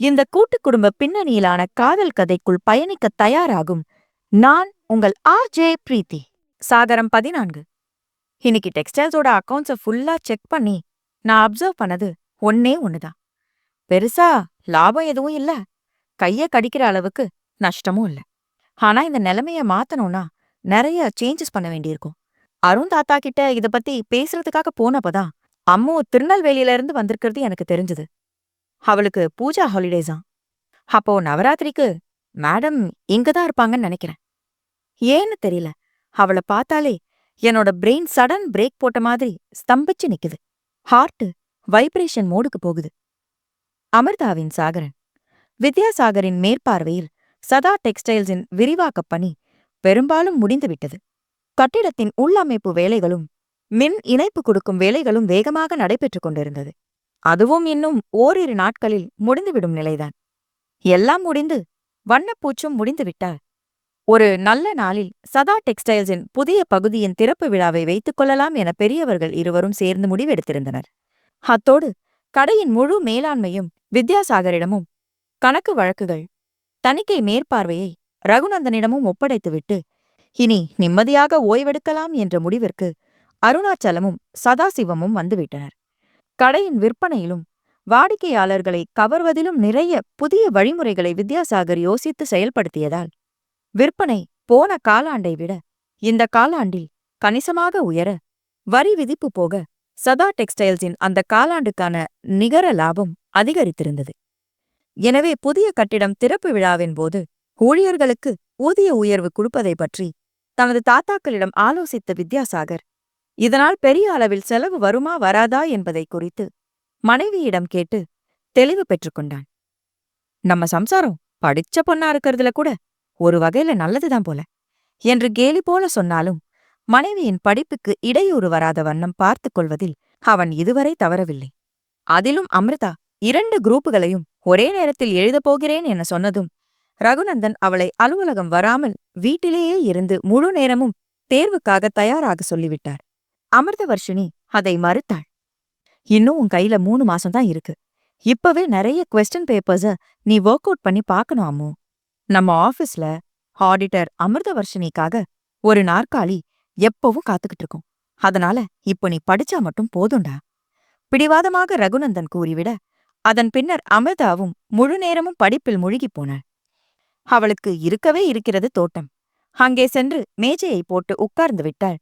இந்த கூட்டு குடும்ப பின்னணியிலான காதல் கதைக்குள் பயணிக்க தயாராகும். நான் உங்கள் ஆர் ஜே பிரீத்தி. சாகரம் பதினான்கு. இன்னைக்கு டெக்ஸ்டைல்ஸோட அக்கௌண்ட்ஸை ஃபுல்லா செக் பண்ணி நான் அப்சர்வ் பண்ணது ஒன்னே ஒண்ணுதான். பெருசா லாபம் எதுவும் இல்ல. கைய கடிக்கிற அளவுக்கு நஷ்டமும் இல்ல. ஆனா இந்த நிலைமைய மாத்தணும்னா நிறைய சேஞ்சஸ் பண்ண வேண்டியிருக்கும். அருண் தாத்தா கிட்ட இத பத்தி பேசுறதுக்காக போனப்பதான் அம்மு திருநெல்வேலியில இருந்து வந்திருக்கிறது எனக்கு தெரிஞ்சது. அவளுக்கு பூஜா ஹாலிடேஸா அப்போ நவராத்திரிக்கு மேடம் இங்கதான் இருப்பாங்கன்னு நினைக்கிறேன். ஏன்னு தெரியல. அவளை பார்த்தாலே என்னோட பிரெயின் சடன் பிரேக் போட்ட மாதிரி ஸ்தம்பிச்சு நிக்குது. ஹார்ட் வைப்ரேஷன் மோடுக்கு போகுது. அமிர்தாவின் சாகரன் வித்யாசாகரின் மேற்பார்வையில் சதா டெக்ஸ்டைல்ஸின் விரிவாக்கப் பணி பெரும்பாலும் முடிந்துவிட்டது கட்டிடத்தின் உள்ளமைப்பு வேலைகளும் மின் இணைப்பு கொடுக்கும் வேலைகளும் வேகமாக நடைபெற்றுக் கொண்டிருந்தது. அதுவும் இன்னும் ஓரிரு நாட்களில் முடிந்துவிடும் நிலைதான். எல்லாம் முடிந்து வண்ணப்பூச்சும் முடிந்துவிட்டால் ஒரு நல்ல நாளில் சதா டெக்ஸ்டைல்ஸின் புதிய பகுதியின் திறப்பு விழாவை வைத்துக் கொள்ளலாம் என பெரியவர்கள் இருவரும் சேர்ந்து முடிவெடுத்திருந்தனர். அத்தோடு கடையின் முழு மேலாண்மையும் வித்யாசாகரிடமும் கணக்கு வழக்குகள் தணிக்கை மேற்பார்வையை ரகுநந்தனிடமும் ஒப்படைத்துவிட்டு இனி நிம்மதியாக ஓய்வெடுக்கலாம் என்ற முடிவிற்கு அருணாச்சலமும் சதாசிவமும் வந்துவிட்டனர். கடையின் விற்பனையிலும் வாடிக்கையாளர்களை கவர்வதிலும் நிறைய புதிய வழிமுறைகளை வித்யாசாகர் யோசித்து செயல்படுத்தியதால் விற்பனை போன காலாண்டை விட இந்த காலாண்டில் கணிசமாக உயர வரி விதிப்பு போக சதா டெக்ஸ்டைல்ஸின் அந்த காலாண்டுக்கான நிகர லாபம் அதிகரித்திருந்தது. எனவே புதிய கட்டிடம் திறப்பு விழாவின் போது ஊழியர்களுக்கு ஊதிய உயர்வு கொடுப்பதை பற்றி தனது தாத்தாக்களிடம் ஆலோசித்த வித்யாசாகர் இதனால் பெரிய அளவில் செலவு வருமா வராதா என்பதை குறித்து மனைவியிடம் கேட்டு தெளிவு பெற்றுக்கொண்டான் நம்ம சம்சாரம் படிச்ச பொண்ணா இருக்கிறதுல கூட ஒரு வகையில நல்லதுதான் போல என்று கேலி போல சொன்னாலும் மனைவியின் படிப்புக்கு இடையூறு வராத வண்ணம் பார்த்துக் கொள்வதில் அவன் இதுவரை தவறவில்லை. அதிலும் அமிர்தா இரண்டு குரூப்புகளையும் ஒரே நேரத்தில் எழுதப் போகிறேன் என சொன்னதும் ரகுநந்தன் அவளை அலுவலகம் வராமல் வீட்டிலேயே இருந்து முழு நேரமும் தேர்வுக்காக தயாராக சொல்லிவிட்டார். அமிர்தவர்ஷினி அதை மறுத்தாள். இன்னும் உன் கையில மூணு மாசம்தான் இருக்கு. இப்பவே நிறைய கொஸ்டின் பேப்பர்ஸ நீ ஒர்க் அவுட் பண்ணி பார்க்கணும் அம்மு. நம்ம ஆபீஸ்ல ஆடிட்டர் அமிர்தவர்ஷினிக்காக ஒரு நாற்காலி எப்பவும் காத்துக்கிட்டு இருக்கும். அதனால இப்போ நீ படிச்சா மட்டும் போதும்டா. பிடிவாதமாக ரகுநந்தன் கூறிவிட அதன் பின்னர் அமிர்தாவும் முழு நேரமும் படிப்பில் முழுகிப் போனாள். அவளுக்கு இருக்கவே இருக்கிறது தோட்டம். அங்கே சென்று மேஜையை போட்டு உட்கார்ந்து விட்டாள்.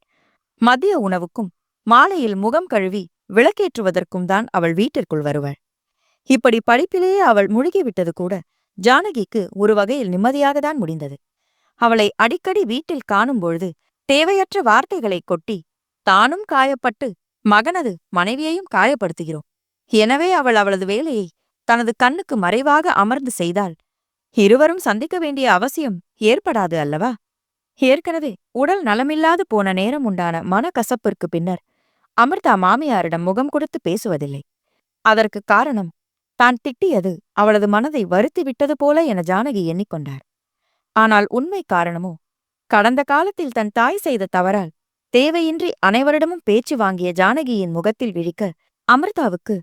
மதிய உணவுக்கும் மாலையில் முகம் கழுவி விளக்கேற்றுவதற்கும் தான் அவள் வீட்டிற்குள் வருவாள். இப்படி படிப்பிலேயே அவள் முழுகிவிட்டது கூட ஜானகிக்கு ஒரு வகையில் நிம்மதியாகத்தான் முடிந்தது. அவளை அடிக்கடி வீட்டில் காணும்பொழுது தேவையற்ற வார்த்தைகளை கொட்டி தானும் காயப்பட்டு மகனது மனைவியையும் காயப்படுத்துகிறோம். எனவே அவள் அவளது வேலையை தனது கண்ணுக்கு மறைவாக அமர்ந்து செய்தால் இருவரும் சந்திக்க வேண்டிய அவசியம் ஏற்படாது அல்லவா? ஏற்கனவே உடல் நலமில்லாது போன நேரம் உண்டான மனக்கசப்பிற்கு பின்னர் அமிர்தா மாமியாரிடம் முகம் கொடுத்து பேசுவதில்லை. அதற்கு காரணம் தான் திட்டியது அவளது மனதை வருத்தி விட்டது போல என ஜானகி எண்ணிக்கொண்டார். ஆனால் உண்மை காரணமோ கடந்த காலத்தில் தன் தாய் செய்த தவறால் தேவையின்றி அனைவரிடமும் பேச்சு வாங்கிய ஜானகியின் முகத்தில் விழிக்க அமிர்தாவுக்கு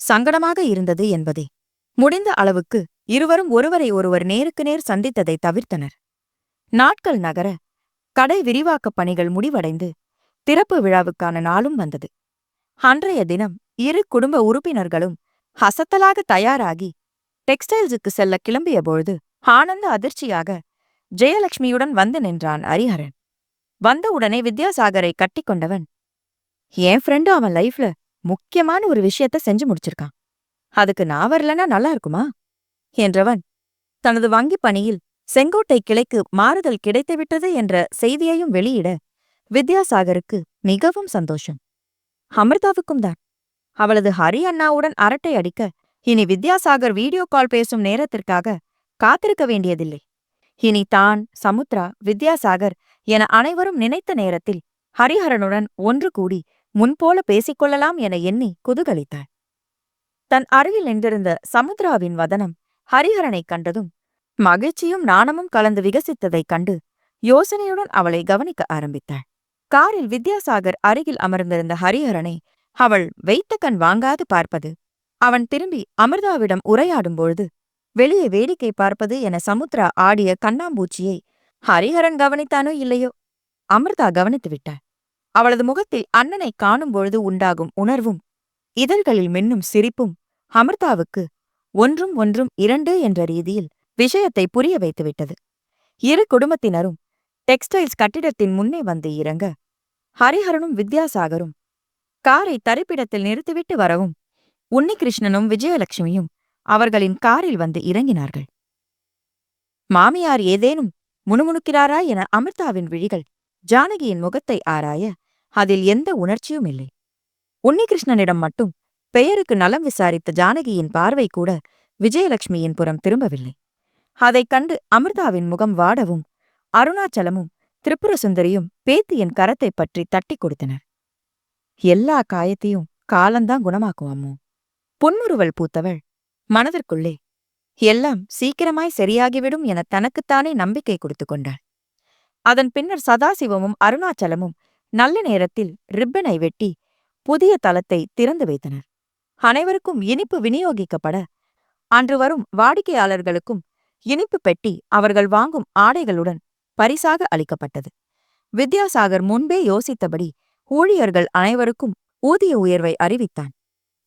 சங்கடமாக இருந்தது என்பதே. முடிந்த அளவுக்கு இருவரும் ஒருவரை ஒருவர் நேருக்கு நேர் சந்தித்ததை தவிர்த்தனர். நாட்கள் நகர கடை விரிவாக்கப் பணிகள் முடிவடைந்து திறப்பு விழாவுக்கான நாளும் வந்தது. அன்றைய தினம் இரு குடும்ப உறுப்பினர்களும் ஹசத்தலாக தயாராகி டெக்ஸ்டைல்ஸுக்கு செல்ல கிளம்பியபொழுது ஆனந்த அதிர்ச்சியாக ஜெயலட்சுமியுடன் வந்து நின்றான் ஹரிஹரன். வந்தவுடனே வித்யாசாகரை கட்டிக்கொண்டவன் என் ஃப்ரெண்டு அவன் லைஃப்ல முக்கியமான ஒரு விஷயத்த செஞ்சு முடிச்சிருக்கான். அதுக்கு நான் வரலனா நல்லா இருக்குமா? என்றவன் தனது வங்கிப் பணியில் செங்கோட்டை கிளைக்கு மாறுதல் கிடைத்துவிட்டது என்ற செய்தியையும் வெளியிட வித்யாசாகருக்கு மிகவும் சந்தோஷம். அமிர்தாவுக்கும் தான். அவளது ஹரி அண்ணாவுடன் அரட்டை அடிக்க இனி வித்யாசாகர் வீடியோ கால் பேசும் நேரத்திற்காக காத்திருக்க வேண்டியதில்லை. இனி தான் சமுத்ரா வித்யாசாகர் என அனைவரும் நினைத்த நேரத்தில் ஹரிஹரனுடன் ஒன்று கூடி முன்போல பேசிக்கொள்ளலாம் என எண்ணி குதூகலித்தாள். தன் அருகில் நின்றிருந்த சமுத்ராவின் வதனம் ஹரிஹரனைக் கண்டதும் மகிழ்ச்சியும் நாணமும் கலந்து விகசித்ததைக் கண்டு யோசனையுடன் அவளை கவனிக்க ஆரம்பித்தாள். காரில் வித்யாசாகர் அருகில் அமர்ந்திருந்த ஹரிஹரனை அவள் வைத்த கண் வாங்காது பார்ப்பது. அவன் திரும்பி அமிர்தாவிடம் உரையாடும்பொழுது வெளியே வேடிக்கை பார்ப்பது என சமுத்ரா ஆடிய கண்ணாம்பூச்சியை ஹரிஹரன் கவனித்தானோ இல்லையோ? அமிர்தா கவனித்து விட்டாள். அவளது முகத்தில் அண்ணனை காணும் பொழுது உண்டாகும் உணர்வும் இதழ்களில் மின்னும் சிரிப்பும் அமிர்தாவுக்கு ஒன்றும் ஒன்றும் இரண்டு என்ற ரீதியில் விஷயத்தை புரிய வைத்துவிட்டது. இரு குடும்பத்தினரும் டெக்ஸ்டைல்ஸ் கட்டிடத்தின் முன்னே வந்து இறங்க ஹரிஹரனும் வித்யாசாகரும் காரை தரிப்பிடத்தில் நிறுத்திவிட்டு வரவும் உன்னிகிருஷ்ணனும் விஜயலட்சுமியும் அவர்களின் காரில் வந்து இறங்கினார்கள். மாமியார் ஏதேனும் முணுமுணுக்கிறாரா என அமிர்தாவின் விழிகள் ஜானகியின் முகத்தை ஆராய அதில் எந்த உணர்ச்சியும் இல்லை. உன்னிகிருஷ்ணனிடம் மட்டும் பெயருக்கு நலம் விசாரித்த ஜானகியின் பார்வை கூட விஜயலட்சுமியின் புறம் திரும்பவில்லை. அதைக் கண்டு அமிர்தாவின் முகம் வாடவும் அருணாச்சலமும் திரிபுர சுந்தரியும் பேத்தியின் கரத்தை பற்றி தட்டி கொடுத்தனர். எல்லா காயத்தையும் காலந்தான் குணமாக்கும் அம்மு. புன்முறுவல் பூத்தவள் மனதிற்குள்ளே எல்லாம் சீக்கிரமாய் சரியாகிவிடும் என தனக்குத்தானே நம்பிக்கை கொடுத்து கொண்டாள். அதன் பின்னர் சதாசிவமும் அருணாச்சலமும் நல்ல நேரத்தில் ரிப்பனை வெட்டி புதிய தளத்தை திறந்து வைத்தனர். அனைவருக்கும் இனிப்பு விநியோகிக்கப்பட அன்று வரும் வாடிக்கையாளர்களுக்கும் இனிப்பு பெட்டி அவர்கள் வாங்கும் ஆடைகளுடன் பரிசாக அளிக்கப்பட்டது. வித்யாசாகர் முன்பே யோசித்தபடி ஊழியர்கள் அனைவருக்கும் ஊதிய உயர்வை அறிவித்தான்.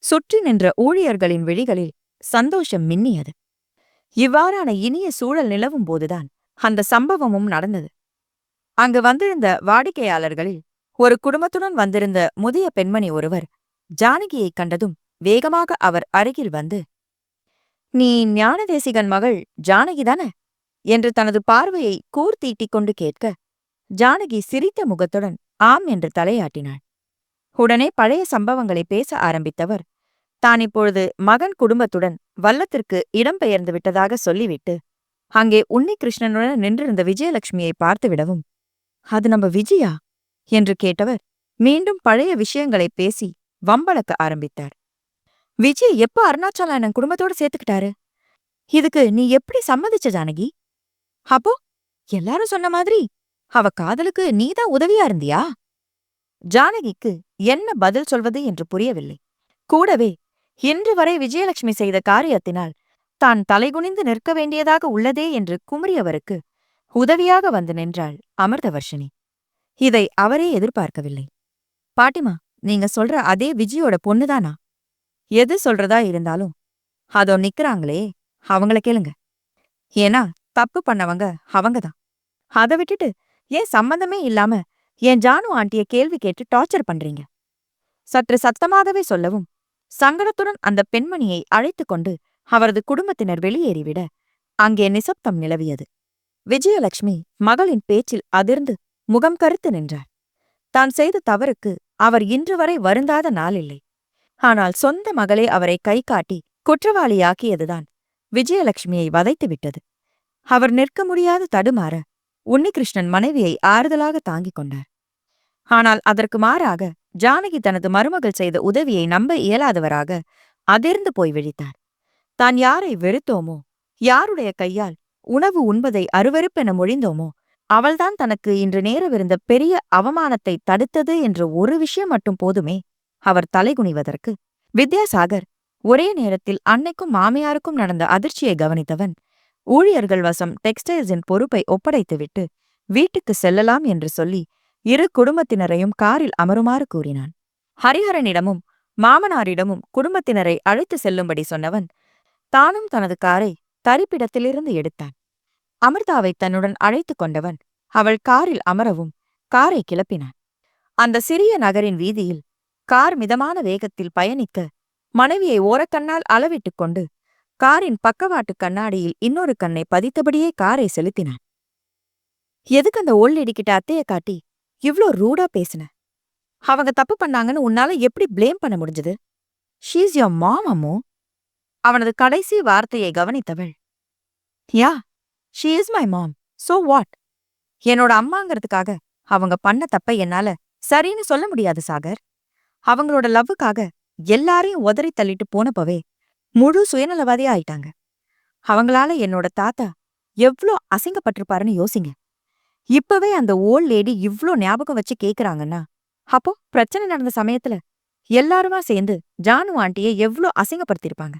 சுற்றி நின்ற ஊழியர்களின் விழிகளில் சந்தோஷம் மின்னியது. இவ்வாறான இனிய சூழல் நிலவும் போதுதான் அந்த சம்பவமும் நடந்தது. அங்கு வந்திருந்த வாடிக்கையாளர்களில் ஒரு குடும்பத்துடன் வந்திருந்த முதிய பெண்மணி ஒருவர் ஜானகியைக் கண்டதும் வேகமாக அவர் அருகில் வந்து நீ ஞானதேசிகன் மகள் ஜானகிதான என்று தனது பார்வையை கூர்த்தீட்டிக் கொண்டு கேட்க ஜானகி சிரித்த முகத்துடன் ஆம் என்று தலையாட்டினாள். உடனே பழைய சம்பவங்களை பேச ஆரம்பித்தவர் தான் இப்பொழுது மகன் குடும்பத்துடன் வல்லத்திற்கு இடம்பெயர்ந்து விட்டதாக சொல்லிவிட்டு அங்கே உன்னிகிருஷ்ணனுடன் நின்றிருந்த விஜயலட்சுமியை பார்த்துவிடவும் அது நம்ம விஜயா? என்று கேட்டவர் மீண்டும் பழைய விஷயங்களை பேசி வம்பளக்க ஆரம்பித்தார். விஜய் எப்ப அருணாச்சலம் அண்ணன் குடும்பத்தோட சேர்த்துக்கிட்டாரு? இதுக்கு நீ எப்படி சம்மதிச்ச ஜானகி? அப்போ எல்லாரும் சொன்ன மாதிரி அவ காதலுக்கு நீதான் உதவியா இருந்தியா? ஜானகிக்கு என்ன பதில் சொல்வது என்று புரியவில்லை. கூடவே இன்று வரை விஜயலட்சுமி செய்த காரியத்தினால் தான் தலைகுனிந்து நிற்க வேண்டியதாக உள்ளதே என்று குமரியவருக்கு உதவியாக வந்து நின்றாள் அமிர்தவர்ஷினி. இதை அவரே எதிர்பார்க்கவில்லை. பாட்டிமா நீங்க சொல்ற அதே விஜயோட பொண்ணுதானா? எது சொல்றதா இருந்தாலும் அதோ நிக்கிறாங்களே அவங்கள கேளுங்க. ஏன்னா தப்பு பண்ணவங்க அவங்க தான் அதை விட்டுட்டு ஏன் சம்பந்தமே இல்லாம என் ஜானு ஆண்டிய கேள்வி கேட்டு டார்ச்சர் பண்றீங்க. சற்று சத்தமாகவே சொல்லவும் சங்கடத்துடன் அந்த பெண்மணியை அழைத்துக் கொண்டு அவரது குடும்பத்தினர் வெளியேறிவிட அங்கே நிசப்தம் நிலவியது. விஜயலட்சுமி மகளின் பேச்சில் அதிர்ந்து முகம் கருத்து நின்றார் தான் செய்த தவறுக்கு அவர் இன்று வரை வருந்தாத நாளில்லை. ஆனால் சொந்த மகளே அவரை கை காட்டி குற்றவாளியாக்கியதுதான். விஜயலட்சுமியை வதைத்து விட்டது அவர் நிற்க முடியாது தடுமாற உன்னிகிருஷ்ணன் மனைவியை ஆறுதலாக தாங்கிக் கொண்டார். ஆனால் அதற்கு மாறாக ஜானகி தனது மருமகள் செய்த உதவியை நம்ப இயலாதவராக அதிர்ந்து போய் விழித்தார். தான் யாரை வெறுத்தோமோ யாருடைய கையால் உணவு உண்பதை அருவருப்பென மொழிந்தோமோ அவள்தான் தனக்கு இன்று நேரவிருந்த பெரிய அவமானத்தை தடுத்தது என்ற ஒரு விஷயம் மட்டும் போதுமே. அவர் தலைகுனிவதற்கு வித்யாசாகர் ஒரே நேரத்தில் அன்னைக்கும் மாமியாருக்கும் நடந்த அதிர்ச்சியை கவனித்தவன் ஊழியர்கள் வசம் டெக்ஸ்டைல்ஸின் பொறுப்பை ஒப்படைத்துவிட்டு வீட்டுக்கு செல்லலாம் என்று சொல்லி இரு குடும்பத்தினரையும் காரில் அமருமாறு கூறினான். ஹரிஹரனிடமும் மாமனாரிடமும் குடும்பத்தினரை அழைத்து செல்லும்படி சொன்னவன் தானும் தனது காரை தரிப்பிடத்திலிருந்து எடுத்தான். அமிர்தாவை தன்னுடன் அழைத்துக் கொண்டவன் அவள் காரில் அமரவும் காரை கிளப்பினான். அந்த சிறிய நகரின் வீதியில் கார் மிதமான வேகத்தில் பயணிக்க மனைவியை ஓரக்கண்ணால் அளவிட்டுக் கொண்டு காரின் பக்கவாட்டு கண்ணாடியில் இன்னொரு கண்ணை பதித்தபடியே காரை செலுத்தினான். எதுக்கு அந்த ஓல்ட் லேடி கிட்ட அத்தைய காட்டி இவ்ளோ ரூடா பேசின? அவங்க தப்பு பண்ணாங்கன்னு உன்னால எப்படி பிளேம் பண்ண முடிஞ்சது? ஷீஸ் யோர் மாம் அம்மோ. அவனது கடைசி வார்த்தையை கவனித்தவள். Yeah she is my mom so what என்னோட அம்மாங்கிறதுக்காக அவங்க பண்ண தப்பை என்னால சரின்னு சொல்ல முடியாது சாகர். அவங்களோட லவ்வுக்காக எல்லாரையும் உதறி தள்ளிட்டு போனப்பவே முழு சுயநலவாதியா ஆயிட்டாங்க. அவங்களால என்னோட தாத்தா எவ்ளோ அசிங்கப்பட்டிருப்பாருன்னு யோசிங்க. இப்பவே அந்த ஓல்ட் லேடி இவ்ளோ ஞாபகம் வச்சு கேக்குறாங்கன்னா அப்போ பிரச்சனை நடந்த சமயத்துல எல்லாருமா சேர்ந்து ஜானு ஆண்டியை எவ்ளோ அசிங்கப்படுத்திருப்பாங்க.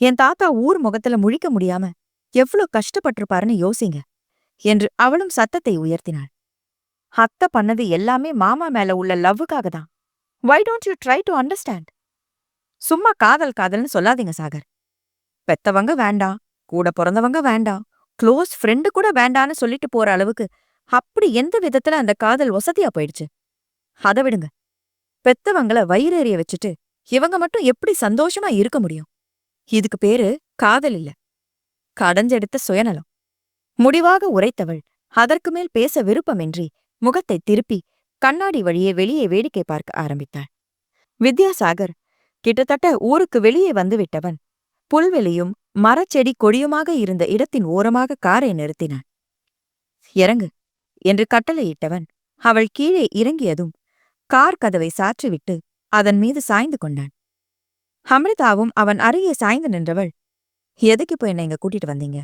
என் தாத்தா ஊர் முகத்துல முழிக்க முடியாம எவ்ளோ கஷ்டப்பட்டிருப்பாருன்னு யோசிங்க என்று அவளும் சத்தத்தை உயர்த்தினாள். அத்தை பண்ணது எல்லாமே மாமா மேல உள்ள லவ்வுக்காக தான். Why don't you try to understand சும்மா காதல் காதல்னு சொல்லாதீங்க சாகர். பெத்தவங்க வேண்டாம் கூட பிறந்தவங்க வேண்டாம் க்ளோஸ் ஃப்ரெண்டு கூட வேண்டான்னு சொல்லிட்டு போற அளவுக்கு அப்படி எந்த விதத்துல அந்த காதல் வசதியா போயிடுச்சு? அத விடுங்க. பெத்தவங்கள வயிறேறிய வச்சுட்டு இவங்க மட்டும் எப்படி சந்தோஷமா இருக்க முடியும்? இதுக்கு பேரு காதல் இல்ல. கடஞ்செடுத்த சுயநலம். முடிவாக உரைத்தவள் அதற்கு மேல் பேச விருப்பமின்றி முகத்தை திருப்பி கண்ணாடி வழியே வெளியே வேடிக்கை பார்க்க ஆரம்பித்தாள் வித்யாசாகர் கிட்டத்தட்ட ஊருக்கு வெளியே வந்து விட்டவன். புல்வெளியும் மரச்செடி கொடியுமாக இருந்த இடத்தின் ஓரமாக காரை நிறுத்தினான். இறங்கு என்று கட்டளையிட்டவன். அவள் கீழே இறங்கியதும் கார் கதவை சாற்றிவிட்டு அதன் மீது சாய்ந்து கொண்டான். அமிர்தாவும் அவன் அருகே சாய்ந்து நின்றவள் எதுக்கு இப்போ என்னை இங்க கூட்டிட்டு வந்தீங்க?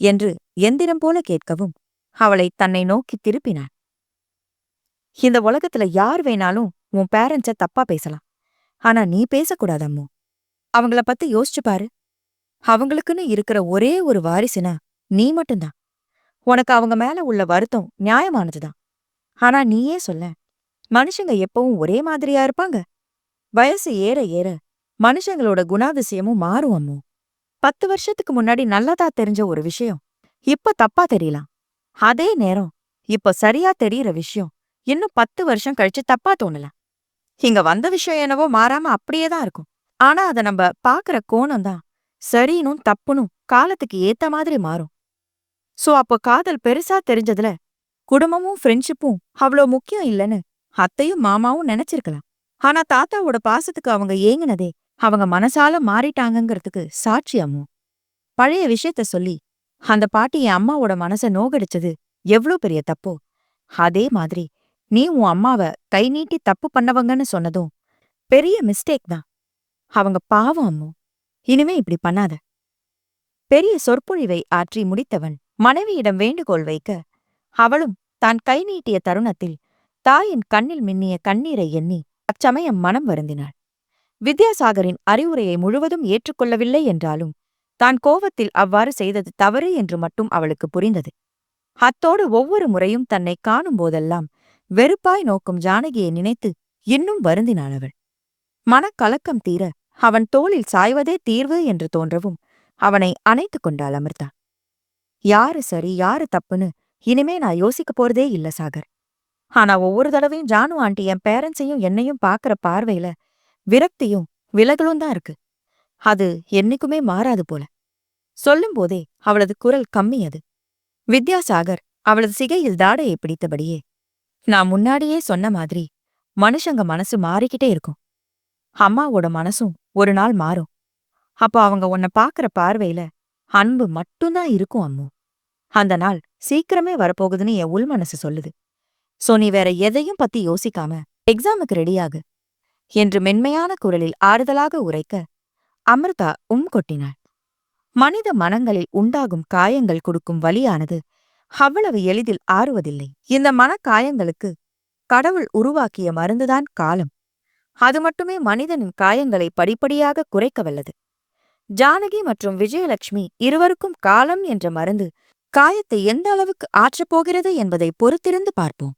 என்று எந்திரம் போல கேட்கவும் அவளை தன்னை நோக்கி திருப்பினான். இந்த உலகத்துல யார் வேணாலும் உன் பேரண்ட்ஸ தப்பா பேசலாம். ஆனா நீ பேசக்கூடாது அம்மு. அவங்கள பத்தி யோசிச்சு பாரு. அவங்களுக்குன்னு இருக்கிற ஒரே ஒரு வாரிசுனா நீ மட்டும்தான். உனக்கு அவங்க மேல உள்ள வருத்தம் நியாயமானதுதான். ஆனா நீயே சொல்ல மனுஷங்க எப்பவும் ஒரே மாதிரியா இருப்பாங்க? வயசு ஏற ஏற மனுஷங்களோட குணாதிசயமும் மாறும் அம்மு. பத்து வருஷத்துக்கு முன்னாடி நல்லதா தெரிஞ்ச ஒரு விஷயம் இப்ப தப்பா தெரியலாம். அதே நேரம் இப்ப சரியா தெரியற விஷயம் இன்னும் பத்து வருஷம் கழிச்சு தப்பா தோணலாம் இங்க வந்த விஷயம் என்னவோ மாறாம அப்படியே தான் இருக்கும். ஆனா அத நம்ம பாக்குற கோணம் தான் சரினும் தப்புனும் காலத்துக்கு ஏத்த மாதிரி மாறும். சோ அப்போ காதல் பெருசா தெரிஞ்சதுல குடும்பமும் ஃப்ரெண்ட்ஷிப்பும் அவ்வளோ முக்கியம் இல்லைன்னு அத்தையும் மாமாவும் நினைச்சிருக்கலாம். ஆனா தாத்தாவோட பாசத்துக்கு அவங்க ஏங்கினதே அவங்க மனசால மாறிட்டாங்கங்கிறதுக்கு சாட்சி பழைய விஷயத்த சொல்லி அந்த பாட்டி என் அம்மாவோட மனச நோகடிச்சது எவ்ளோ பெரிய தப்போ? அதே மாதிரி நீ உன் அம்மாவ கை நீட்டி தப்பு பண்ணவங்கன்னு சொன்னதும் பெரிய மிஸ்டேக் தான். அவங்க பாவம் அம்மு. இனிமே இப்படி பண்ணாத. பெரிய சொற்பொழிவை ஆற்றி முடித்தவன் மனைவியிடம் வேண்டுகோள் வைக்க அவளும் தான் கை நீட்டிய தருணத்தில் தாயின் கண்ணில் மின்னிய கண்ணீரை எண்ணி அச்சமயம் மனம் வருந்தினாள். வித்யாசாகரின் அறிவுரையை முழுவதும் ஏற்றுக்கொள்ளவில்லை என்றாலும் தான் கோவத்தில் அவ்வாறு செய்தது தவறு என்று மட்டும் அவளுக்கு புரிந்தது. அத்தோடு ஒவ்வொரு முறையும் தன்னை காணும் போதெல்லாம் வெறுப்பாய் நோக்கும் ஜானகியை நினைத்து இன்னும் வருந்தினாள் அவள். மனக்கலக்கம் தீர அவன் தோளில் சாய்வதே தீர்வு என்று தோன்றவும் அவனை அணைத்துக் கொண்டாள் அமிர்தா. யாரு சரி யாரு தப்புன்னு இனிமே நான் யோசிக்க போறதே இல்ல சாகர். ஆனா ஒவ்வொரு தடவையும் ஜானு ஆண்டி என் பேரண்ட்ஸையும் என்னையும் பாக்குற பார்வையில விரக்தியும் விலகலும் தான் இருக்கு. அது என்னைக்குமே மாறாது போல. சொல்லும்போதே அவளது குரல் கம்மியது. வித்யாசாகர் அவளது சிகையில் தாடையை பிடித்தபடியே நான் முன்னாடியே சொன்ன மாதிரி மனுஷங்க மனசு மாறிக்கிட்டே இருக்கும். அம்மாவோட மனசும் ஒரு நாள் மாறும். அப்போ அவங்க உன்னை பாக்குற பார்வையில அன்பு மட்டும்தான் இருக்கும் அம்மு. அந்த நாள் சீக்கிரமே வரப்போகுதுன்னு என் உள் மனசு சொல்லுது. சோ நீ வேற எதையும் பத்தி யோசிக்காம எக்ஸாமுக்கு ரெடியாகு என்று மென்மையான குரலில் ஆறுதலாக உரைக்க அமிர்தா உம் கொட்டினாள். மனித மனங்களில் உண்டாகும் காயங்கள் கொடுக்கும் வலியானது அவ்வளவு எளிதில் ஆறுவதில்லை. இந்த மனக்காயங்களுக்கு கடவுள் உருவாக்கிய மருந்துதான் காலம். அது மட்டுமே மனிதனின் காயங்களை படிப்படியாக குறைக்க வல்லது. ஜானகி மற்றும் விஜயலட்சுமி இருவருக்கும் காலம் என்ற மருந்து காயத்தை எந்த அளவுக்கு ஆற்றப் போகிறது என்பதை பொறுத்திருந்து பார்ப்போம்.